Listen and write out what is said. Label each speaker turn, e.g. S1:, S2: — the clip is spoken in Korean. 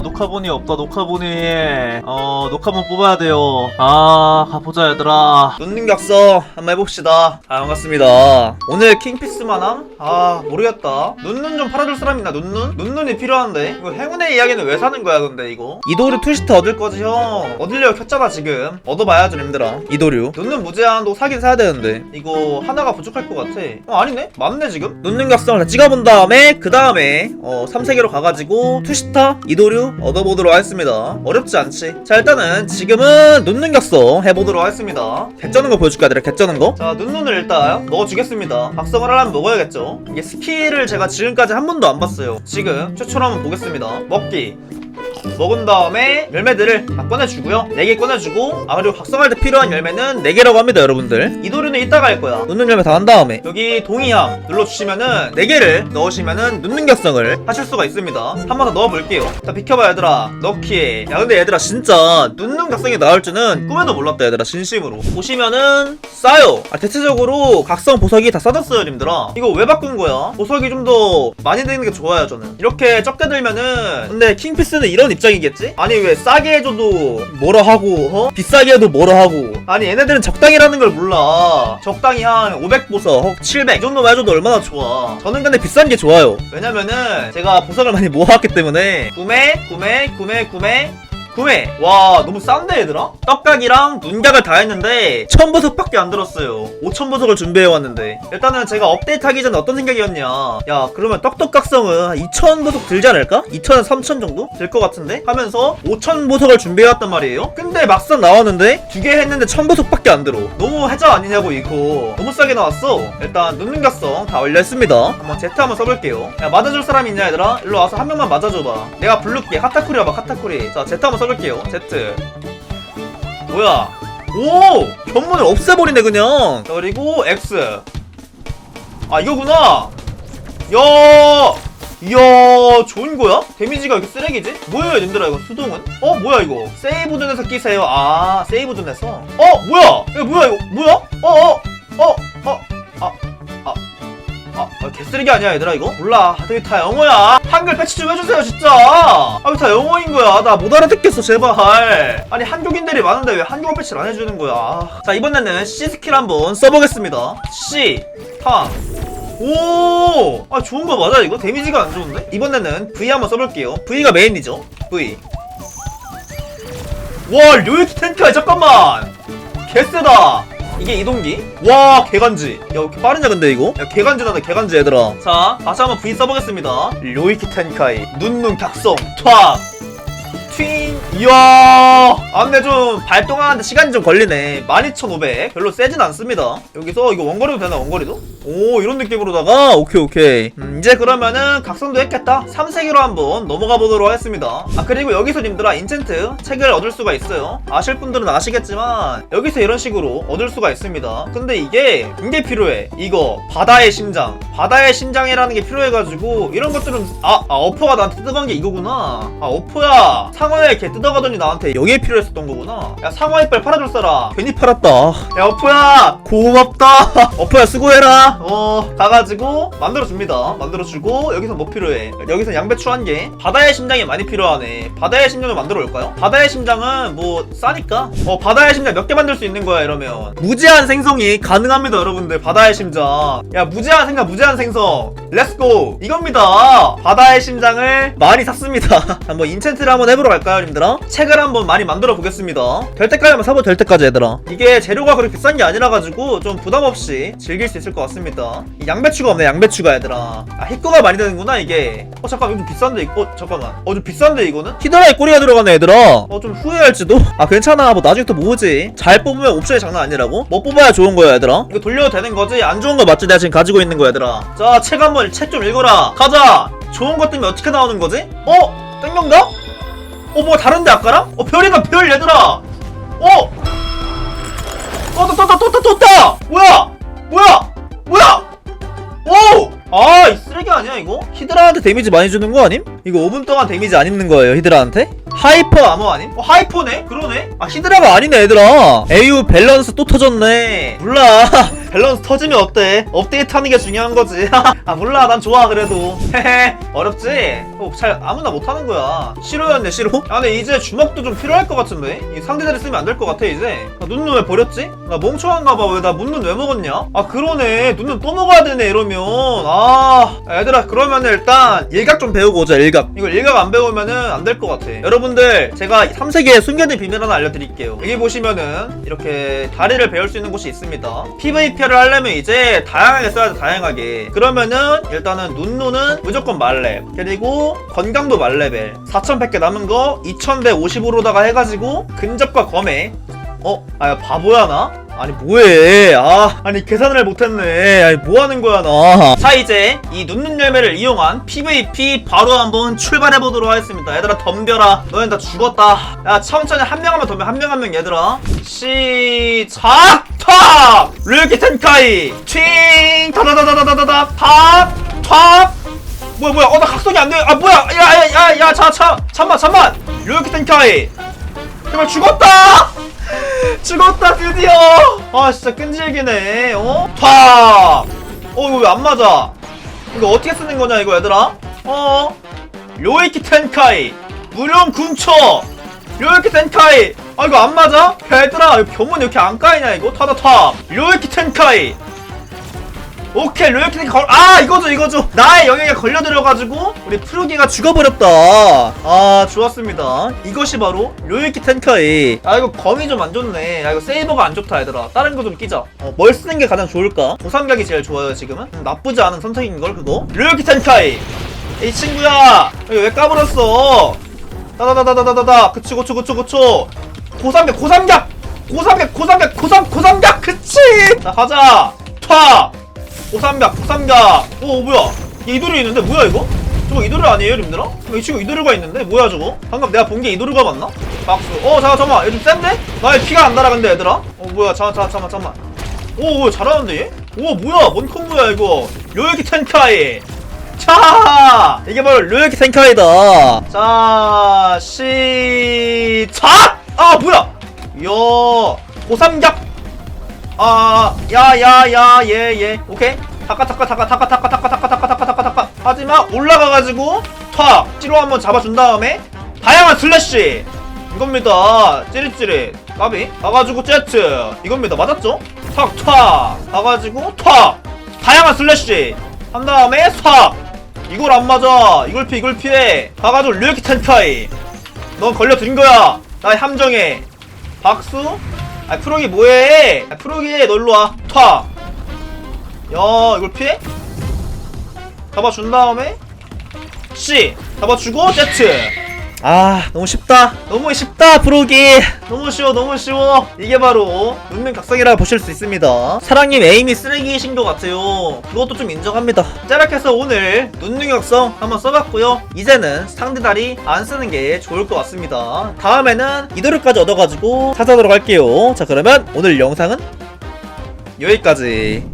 S1: 아 녹화본이 없다 녹화본이. 어 녹화본 뽑아야 돼요. 아 가보자 얘들아. 눈능각서 한번 해봅시다. 아 반갑습니다. 오늘 킹피스만함? 아 모르겠다. 눈눈 좀 팔아줄 사람 있나 눈눈? 눈눈이 필요한데? 이거 행운의 이야기는 왜 사는 거야 근데 이거? 이도류 투시트 얻을 거지 형. 얻으려고 켰잖아 지금. 얻어봐야죠 님들아. 이도류. 눈눈 무제한도 사긴 사야 되는데. 이거 하나가 부족할 것 같아. 어 아니네? 맞네 지금? 눈능각성을 다 찍어본 다음에 그 다음에 어 3세계로 가가지고 투시타 이도류 얻어보도록 하겠습니다. 어렵지 않지? 자 일단은 지금은 눈능각성 해보도록 하겠습니다. 개쩌는 거 보여줄까 얘들아? 개쩌는 거자 눈눈을 일단 넣어주겠습니다. 각성을 하려면 먹어야겠죠? 이게 스킬을 제가 지금까지 한 번도 안 봤어요. 지금 최초로 한번 보겠습니다. 먹기 먹은 다음에 열매들을 다 꺼내주고요. 4개 꺼내주고 아 그리고 각성할 때 필요한 열매는 4개라고 합니다 여러분들. 이도류는 이따가 할 거야. 눈는 열매 다 한 다음에. 여기 동의함 눌러주시면은 4개를 넣으시면은 눈는 격성을 하실 수가 있습니다. 한 번 더 넣어볼게요. 자 비켜봐 얘들아. 넣기에 야 근데 얘들아 진짜 눈는 각성이 나올 줄은 꿈에도 몰랐다 얘들아 진심으로. 보시면은 싸요. 아 대체적으로 각성 보석이 다 싸졌어요 님들아. 이거 왜 바꾼 거야? 보석이 좀 더 많이 드는 게 좋아요 저는. 이렇게 적게 들면은 근데 킹피스는 이런 입 장이겠지? 아니 왜 싸게 해줘도 뭐라 하고 어? 비싸게 해도 뭐라 하고. 아니 얘네들은 적당이라는 걸 몰라. 적당히 한 500 보석 혹700이 정도만 해줘도 얼마나 좋아. 저는 근데 비싼 게 좋아요. 왜냐면은 제가 보석을 많이 모아왔기 때문에 구매 구매 구매 구매 구매. 와 너무 싼데 얘들아? 떡각이랑 눈각을 다 했는데 1000보석밖에 안 들었어요. 5000보석을 준비해왔는데. 일단은 제가 업데이트 하기 전에 어떤 생각이었냐. 야 그러면 떡떡각성은 한 2000보석 들지 않을까? 2000에 3000 정도? 될 것 같은데? 하면서 5000보석을 준비해왔단 말이에요. 근데 막상 나왔는데 두 개 했는데 1000보석밖에 안 들어. 너무 해자 아니냐고 이거. 너무 싸게 나왔어. 일단 눈능각성 다 올렸습니다. 한번 Z 한번 써볼게요. 야 맞아줄 사람 있냐 얘들아? 일로 와서 한 명만 맞아줘봐. 내가 부를게. 카타쿠리 와봐 카타쿠리. 자 Z 한번 써볼게요. Z. 뭐야? 오! 견문을 없애버리네 그냥. 자 그리고 X. 아 이거구나. 야! 이야 좋은 거야? 데미지가 이렇게 쓰레기지? 뭐예요 님들아 이거 수동은? 어 뭐야 이거? 세이브 존에서 끼세요. 아 세이브 존에서? 어 뭐야? 이거 뭐야 이거 뭐야? 어어어어아 아 아, 아, 개쓰레기 아니야 얘들아 이거? 몰라. 되게 다 영어야. 한글 패치 좀 해주세요 진짜. 아왜 다 영어인 거야. 나 못 알아듣겠어 제발. 아니 한국인들이 많은데 왜 한국어 패치를 안 해주는 거야? 아. 자 이번에는 C 스킬 한번 써보겠습니다. C 타 오! 아 좋은 거 맞아 이거? 데미지가 안 좋은데? 이번에는 V 한번 써볼게요. V가 메인이죠? V. 와 료이키 텐카이 잠깐만. 개쎄다 이게 이동기 와 개간지 야왜 이렇게 빠르냐 근데 이거 야 개간지 나네 개간지 얘들아 자 다시 한번 V 써보겠습니다 료이키 텐카이 눈눈 각성 탁 팅! 이야! 아, 근데 좀 발동하는데 시간이 좀 걸리네. 12500. 별로 세진 않습니다. 여기서 이거 원거리도 되나, 원거리도? 오, 이런 느낌으로다가, 오케이, 오케이. 음, 이제 그러면은 각성도 했겠다? 3세기로 한번 넘어가 보도록 하겠습니다. 아, 그리고 여기서 님들아, 인챈트 책을 얻을 수가 있어요. 아실 분들은 아시겠지만, 여기서 이런 식으로 얻을 수가 있습니다. 근데 이게, 이게 필요해. 이거, 바다의 심장. 바다의 심장이라는 게 필요해가지고, 이런 것들은, 아, 아, 어퍼가 나한테 뜯어간 게 이거구나. 아, 어퍼야. 상어에 개 뜯어가더니 나한테 여기에 필요했었던 거구나. 야, 상어 이빨 팔아줄 사람. 괜히 팔았다. 야, 어퍼야. 고맙다. 어퍼야, 수고해라. 어, 가가지고, 만들어줍니다. 만들어주고, 여기서 뭐 필요해? 여기서 양배추 한 개. 바다의 심장이 많이 필요하네. 바다의 심장을 만들어 올까요? 바다의 심장은 뭐, 싸니까? 어, 바다의 심장 몇 개 만들 수 있는 거야, 이러면. 무제한 생성이 가능합니다, 여러분들. 바다의 심장. 야, 무제한 생각, 무제한 생성. 렛츠고. 이겁니다. 바다의 심장을 많이 샀습니다. 한번 인챈트를 한번 해보러 갈까요, 님들아? 책을 한번 많이 만들어 보겠습니다. 될 때까지만 사보 될 때까지, 얘들아. 이게 재료가 그렇게 비싼 게 아니라 가지고 좀 부담 없이 즐길 수 있을 것 같습니다. 이 양배추가 없네, 양배추가, 얘들아. 아, 히코가 많이 되는구나, 이게. 어, 잠깐, 이거 좀 비싼데, 이거. 어, 잠깐만. 어, 좀 비싼데, 이거는? 히드라에 꼬리가 들어가네, 얘들아. 어, 좀 후회할지도? 아, 괜찮아. 뭐, 나중에 또 모으지. 잘 뽑으면 옵션이 장난 아니라고? 뭐 뽑아야 좋은 거야, 얘들아? 이거 돌려도 되는 거지? 안 좋은 거 맞지? 내가 지금 가지고 있는 거, 얘들아. 자, 책 한번, 책 좀 읽어라. 가자! 좋은 것 때문에 어떻게 나오는 거지? 어? 땡경다? 어, 뭐 다른데 아까랑? 어, 별이다, 별, 얘들아! 어! 어, 떴다, 떴다, 떴다, 떴다! 뭐야! 뭐야! 이거? 히드라한테 데미지 많이 주는 거 아님? 이거 5분 동안 데미지 안 입는 거예요, 히드라한테? 하이퍼 암호 아님? 어, 하이퍼네? 그러네? 아, 히드라가 아니네, 얘들아. 에유 밸런스 또 터졌네. 몰라. 밸런스 터지면 어때? 업데이트 하는 게 중요한 거지. 아, 몰라. 난 좋아, 그래도. 헤헤. 어렵지? 어, 잘 아무나 못 하는 거야. 싫어였네, 싫어? 아, 근데 이제 주먹도 좀 필요할 것 같은데? 이 상대자리 쓰면 안 될 것 같아, 이제. 아, 눈눈 왜 버렸지? 나 멍청한가 봐. 왜 나 문눈 왜 먹었냐? 아, 그러네. 눈눈 또 먹어야 되네, 이러면. 아, 얘들아, 그러면 일단 일각 좀 배우고 오자, 일각. 이거 일각 안 배우면은 안 될 것 같아. 여러분들, 제가 3세계의 숨겨진 비밀 하나 알려드릴게요. 여기 보시면은 이렇게 다리를 배울 수 있는 곳이 있습니다. PVP 를 하려면 이제 다양하게 써야 돼, 다양하게. 그러면은 일단은 눈눈은 무조건 말렙. 그리고 건강도 말레벨. 4100개 남은 거 2150으로다가 해가지고 근접과 검에 어? 아, 야, 바보야, 나? 아니, 뭐해. 아, 아니, 계산을 못했네. 아니, 뭐 하는 거야, 나. 자, 이제 이 눈눈 열매를 이용한 PVP 바로 한번 출발해보도록 하겠습니다. 얘들아, 덤벼라. 너넨 다 죽었다. 야, 천천히 한 명 하면 덤벼. 한 명 한 명, 얘들아. 시작! 탁! 르키 텐카이! 팅! 타다다다다다다! 탁! 탁! 뭐야, 뭐야. 어, 나 각성이 안 돼. 아, 뭐야. 야, 야, 야, 야, 자, 자. 잠만, 잠만. 르키 텐카이! 정말 죽었다! 죽었다 드디어! 아 진짜 끈질기네 어? 탁! 어 이거 왜 안 맞아? 이거 어떻게 쓰는 거냐 이거 얘들아? 어? 료이키 텐카이 무령 군초 료이키 텐카이 아 이거 안 맞아? 야, 얘들아 이거 병원 이렇게 안 까이냐 이거? 타다타 료이키 텐카이 오케이 로열키걸 아 이거죠 이거죠. 나의 영역에 걸려들어가지고 우리 프로기가 죽어버렸다. 아 좋았습니다. 이것이 바로 로열키 텐카이 아 이거 검이 좀 안 좋네. 야 이거 세이버가 안 좋다 얘들아. 다른 거 좀 끼자. 어, 뭘 쓰는 게 가장 좋을까? 고삼각이 제일 좋아요 지금은? 음, 나쁘지 않은 선택인걸 그거? 로열키 텐카이 이 친구야! 이거 왜 까버렸어? 다다다다다다다. 그치 그치 그치 그치 고삼각 고삼각 고삼각 고삼각 고삼 고삼각 그치! 자 가자! 탁 고삼각 고삼각 오 뭐야? 얘 이도류 있는데 뭐야 이거? 저거 이도류 아니에요 님들아? 어, 이 친구 이도류가 있는데? 뭐야 저거? 방금 내가 본 게 이도류가 맞나? 박수. 어 잠깐 잠깐만. 얘 좀 센데? 나의 피가 안 날아간대 얘들아. 어 뭐야? 잠깐 잠깐 잠깐만 오, 오 잘하는데 얘? 오 뭐야? 뭔 콤보야 이거? 요요키 텐카이. 자 이게 바로 요요키 텐카이다. 자 시작! 아 뭐야? 야 고삼각 아, 야, 야, 야, 예, 예. 오케이. 타까, 타까, 타까, 타까, 타까, 타까, 타까, 타까, 타까, 타까, 타까. 하지만 올라가가지고 탁! 찌로 한번 잡아준 다음에 다양한 슬래시! 이겁니다. 찌릿찌릿. 까비. 가가지고 제트. 이겁니다. 맞았죠? 탁, 탁. 가가지고 탁! 다양한 슬래시! 한 다음에 탁! 이걸 안 맞아. 이걸 피해, 이걸 피해. 가가지고 류키 텐카이. 넌 걸려든 거야. 나의 함정에. 박수. 아 프로기 뭐해? 아, 프로기 널로 와. 타. 야 이걸 피해? 잡아준 다음에 C 잡아주고 Z. 아 너무 쉽다. 너무 쉽다 프로기. 너무 쉬워 너무 쉬워. 이게 바로 눈명 각성이라고 보실 수 있습니다. 사랑님 에임이 쓰레기이신 것 같아요. 그것도 좀 인정합니다. 짜락해서 오늘 눈능 각성 한번 써봤고요. 이제는 상대 다리 안 쓰는 게 좋을 것 같습니다. 다음에는 이도류까지 얻어가지고 찾아도록 할게요. 자 그러면 오늘 영상은 여기까지.